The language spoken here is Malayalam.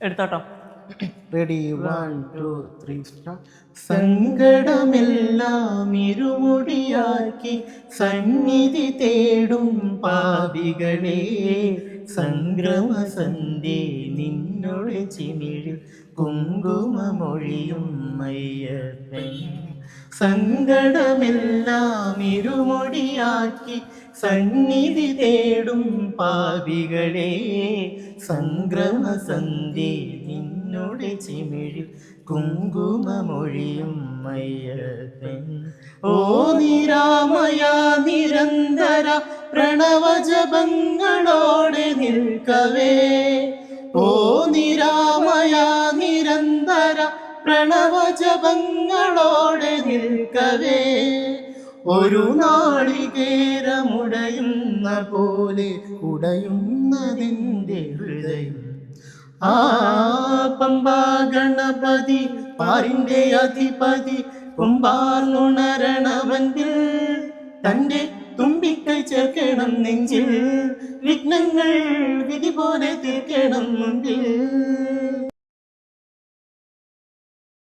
എടുത്തോട്ടോ. Ready one two three star സങ്കടമെല്ലാം ഇരുമുടിയാക്കി സന്നിധി തേടും പാപികളെ. സംഗ്രമസന്ധി നിന്നോട് ചിമിഴി കുങ്കുമമൊഴിയും അയ്യപ്പൻ സങ്കടമെല്ലാം ഇരുമൊടിയാക്കി സന്നിധി തേടും പാപികളെ. സംഗ്രമസന്ധി നിന്നോട് ചിമിഴി കുങ്കുമമൊഴിയും അയ്യപ്പൻ ഓ നിരാമയ നിരന്തര പ്രണവജപങ്ങളോടെ നിൽക്കവേ. നിരന്തര പ്രണവജപങ്ങളോടെ നിൽക്കവേ. ഒരു നാളികേരമുടയുന്ന പോലെ ഉടയുന്നതിന്റെ ഹൃദയം. ആ പമ്പാ ഗണപതി പാരിന്റെ അധിപതി കുമ്പാർന്നുണരണവൻപിൽ തന്റെ തുമ്പിക്കൈ ചേർക്കണം നെഞ്ചിൽ. വിഘ്നങ്ങൾ വിധി പോലെ തീർക്കണം മുൻപിൽ.